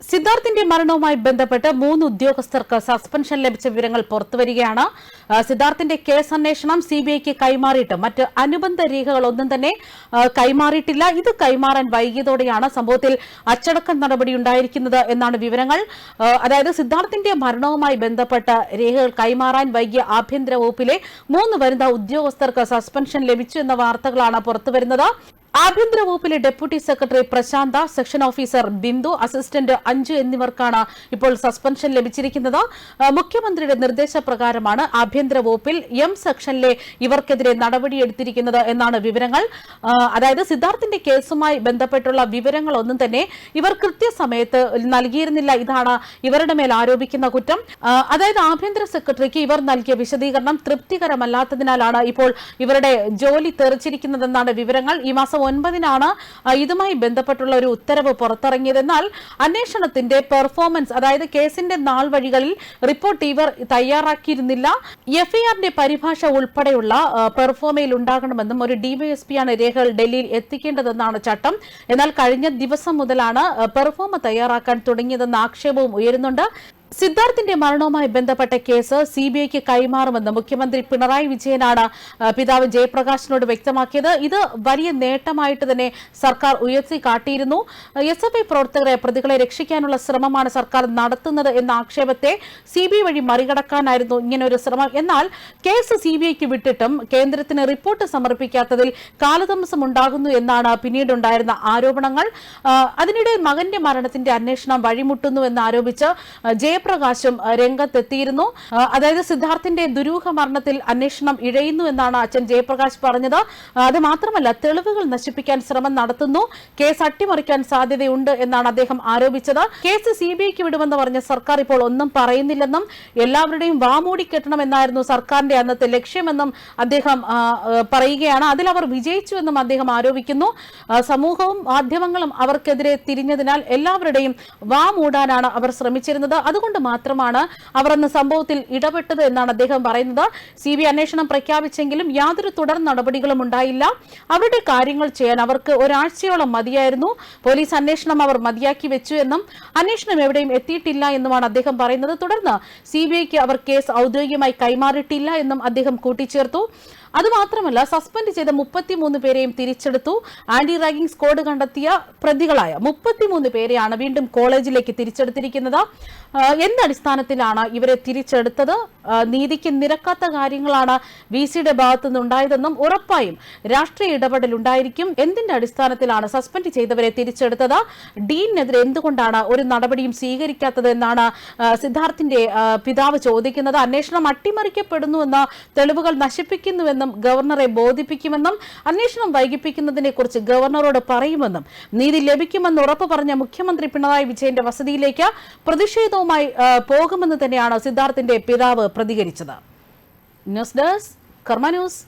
സിദ്ധാർത്ഥിന്റെ മരണവുമായി ബന്ധപ്പെട്ട് മൂന്ന് ഉദ്യോഗസ്ഥർക്ക് സസ്പെൻഷൻ ലഭിച്ച വിവരങ്ങൾ പുറത്തുവരികയാണ്. സിദ്ധാർത്ഥിന്റെ കേസ് അന്വേഷണം സി ബി ഐക്ക് കൈമാറിയിട്ട് മറ്റ് അനുബന്ധ രേഖകളൊന്നും തന്നെ കൈമാറിയിട്ടില്ല. ഇത് കൈമാറാൻ വൈകിയതോടെയാണ് സംഭവത്തിൽ അച്ചടക്ക നടപടി ഉണ്ടായിരിക്കുന്നത് എന്നാണ് വിവരങ്ങൾ. അതായത് സിദ്ധാർത്ഥിന്റെ മരണവുമായി ബന്ധപ്പെട്ട രേഖകൾ കൈമാറാൻ വൈകിയ ആഭ്യന്തര വകുപ്പിലെ മൂന്ന് വനിതാ ഉദ്യോഗസ്ഥർക്ക് സസ്പെൻഷൻ ലഭിച്ചു എന്ന വാർത്തകളാണ് പുറത്തുവരുന്നത്. ആഭ്യന്തര വകുപ്പിലെ deputy secretary Prashant section officer Bindu assistant Anju എന്നിവർക്കാണ് ഇപ്പോൾ സസ്പെൻഷൻ ലഭിച്ചിരിക്കുന്നത്. മുഖ്യമന്ത്രിയുടെ നിർദ്ദേശപ്രകാരമാണ് ആഭ്യന്തര വകുപ്പിൽ എം സെക്ഷനിലെ ഇവർക്കെതിരെ നടപടിയെടുത്തിരിക്കുന്നത് എന്നാണ് വിവരങ്ങൾ. അതായത് സിദ്ധാർത്ഥിന്റെ കേസുമായി ബന്ധപ്പെട്ടുള്ള വിവരങ്ങളൊന്നും തന്നെ ഇവർ കൃത്യസമയത്ത് നൽകിയിരുന്നില്ല. ഇതാണ് ഇവരുടെ മേൽ ആരോപിക്കുന്ന കുറ്റം. അതായത് ആഭ്യന്തര സെക്രട്ടറിക്ക് ഇവർ നൽകിയ വിശദീകരണം തൃപ്തികരമല്ലാത്തതിനാലാണ് ഇപ്പോൾ ഇവരുടെ ജോലി തെറിച്ചിരിക്കുന്നതെന്നാണ് വിവരങ്ങൾ. ഈ മാസം ഒൻപതിനാണ് ഇതുമായി ബന്ധപ്പെട്ടുള്ള ഒരു ഉത്തരവ് പുറത്തിറങ്ങിയതെന്നാൽ അന്വേഷണത്തിന്റെ പെർഫോമൻസ് അതായത് കേസിന്റെ നാൾ വഴികളിൽ റിപ്പോർട്ട് ഇവർ തയ്യാറാക്കിയിരുന്നില്ല. എഫ്ഐആറിന്റെ പരിഭാഷ ഉൾപ്പെടെയുള്ള പെർഫോമയിൽ ഉണ്ടാകണമെന്നും ഒരു ഡിവൈഎസ്പിയാണ് രേഖകൾ ഡൽഹിയിൽ എത്തിക്കേണ്ടതെന്നാണ് ചട്ടം. എന്നാൽ കഴിഞ്ഞ ദിവസം മുതലാണ് പെർഫോമ തയ്യാറാക്കാൻ തുടങ്ങിയതെന്ന ആക്ഷേപവും ഉയരുന്നുണ്ട്. സിദ്ധാർത്ഥിന്റെ മരണവുമായി ബന്ധപ്പെട്ട കേസ് സിബിഐക്ക് കൈമാറുമെന്ന് മുഖ്യമന്ത്രി പിണറായി വിജയനാണ് പിതാവ് ജയപ്രകാശിനോട് വ്യക്തമാക്കിയത്. ഇത് വലിയ നേട്ടമായിട്ട് തന്നെ സർക്കാർ ഉയർത്തി കാട്ടിയിരുന്നു. എസ് എഫ് ഐ പ്രവർത്തകരെ പ്രതികളെ രക്ഷിക്കാനുള്ള ശ്രമമാണ് സർക്കാർ നടത്തുന്നത് എന്ന ആക്ഷേപത്തെ സിബിഐ വഴി മറികടക്കാനായിരുന്നു ഇങ്ങനൊരു ശ്രമം. എന്നാൽ കേസ് സിബിഐക്ക് വിട്ടിട്ടും കേന്ദ്രത്തിന് റിപ്പോർട്ട് സമർപ്പിക്കാത്തതിൽ കാലതാമസം ഉണ്ടാകുന്നു എന്നാണ് പിന്നീടുണ്ടായിരുന്ന ആരോപണങ്ങൾ. അതിനിടെ മകന്റെ മരണത്തിന്റെ അന്വേഷണം വഴിമുട്ടുന്നു എന്നാരോപിച്ച് ആ, ജയപ്രകാശും രംഗത്തെത്തിയിരുന്നു. അതായത് സിദ്ധാർത്ഥിന്റെ ദുരൂഹ മരണത്തിൽ അന്വേഷണം ഇഴയുന്നു എന്നാണ് അച്ഛൻ ജയപ്രകാശ് പറഞ്ഞത്. അത് മാത്രമല്ല തെളിവുകൾ നശിപ്പിക്കാൻ ശ്രമം നടത്തുന്നു. കേസ് അട്ടിമറിക്കാൻ സാധ്യതയുണ്ട് എന്നാണ് അദ്ദേഹം ആരോപിച്ചത്. കേസ് സിബിഐക്ക് വിടുമെന്ന് പറഞ്ഞ സർക്കാർ ഇപ്പോൾ ഒന്നും പറയുന്നില്ലെന്നും എല്ലാവരുടെയും കെട്ടണമെന്നായിരുന്നു സർക്കാരിന്റെ അന്നത്തെ ലക്ഷ്യമെന്നും അദ്ദേഹം പറയുകയാണ്. അതിൽ അവർ വിജയിച്ചുവെന്നും അദ്ദേഹം ആരോപിക്കുന്നു. സമൂഹവും മാധ്യമങ്ങളും അവർക്കെതിരെ തിരിഞ്ഞതിനാൽ എല്ലാവരുടെയും വാമൂടാനാണ് അവർ ശ്രമിച്ചിരുന്നത്. അതുകൊണ്ട് മാത്രമാണ് അവർ അന്ന് സംഭവത്തിൽ ഇടപെട്ടത് എന്നാണ് അദ്ദേഹം പറയുന്നത്. സി ബി അന്വേഷണം പ്രഖ്യാപിച്ചെങ്കിലും യാതൊരു തുടർ നടപടികളും ഉണ്ടായില്ല. അവരുടെ കാര്യങ്ങൾ ചെയ്യാൻ അവർക്ക് ഒരാഴ്ചയോളം മതിയായിരുന്നു. പോലീസ് അന്വേഷണം അവർ മതിയാക്കി വെച്ചു എന്നും അന്വേഷണം എവിടെയും എത്തിയിട്ടില്ല എന്നുമാണ് അദ്ദേഹം പറയുന്നത്. തുടർന്ന് സി അവർ കേസ് ഔദ്യോഗികമായി കൈമാറിയിട്ടില്ല എന്നും അദ്ദേഹം കൂട്ടിച്ചേർത്തു. അതുമാത്രമല്ല സസ്പെൻഡ് ചെയ്ത മുപ്പത്തിമൂന്ന് പേരെയും തിരിച്ചെടുത്തു. ആന്റി റാഗിംഗ് സ്ക്വാഡ് കണ്ടെത്തിയ പ്രതികളായ മുപ്പത്തിമൂന്ന് പേരെയാണ് വീണ്ടും കോളേജിലേക്ക് തിരിച്ചെടുത്തിരിക്കുന്നത്. എന്തടിസ്ഥാനത്തിലാണ് ഇവരെ തിരിച്ചെടുത്തത്? നീതിക്ക് നിരക്കാത്ത കാര്യങ്ങളാണ് വി സിയുടെ ഭാഗത്തു നിന്നുണ്ടായതെന്നും ഉറപ്പായും രാഷ്ട്രീയ ഇടപെടൽ ഉണ്ടായിരിക്കും എന്തിന്റെ അടിസ്ഥാനത്തിലാണ് സസ്പെൻഡ് ചെയ്തവരെ തിരിച്ചെടുത്തത്? ഡീനെതിരെ എന്തുകൊണ്ടാണ് ഒരു നടപടിയും സ്വീകരിക്കാത്തത് എന്നാണ് സിദ്ധാർത്ഥിന്റെ പിതാവ് ചോദിക്കുന്നത്. അന്വേഷണം അട്ടിമറിക്കപ്പെടുന്നുവെന്ന് തെളിവുകൾ നശിപ്പിക്കുന്നുവെന്നും ഗവർണറെ ബോധിപ്പിക്കുമെന്നും അന്വേഷണം വൈകിപ്പിക്കുന്നതിനെ കുറിച്ച് ഗവർണറോട് പറയുമെന്നും നീതി ലഭിക്കുമെന്ന് ഉറപ്പ് പറഞ്ഞ മുഖ്യമന്ത്രി പിണറായി വിജയന്റെ വസതിയിലേക്ക് പ്രതിഷേധവുമായി പോകുമെന്ന് തന്നെയാണ് സിദ്ധാർത്ഥിന്റെ പിതാവ് പ്രതികരിച്ചത്. News desk Karma news.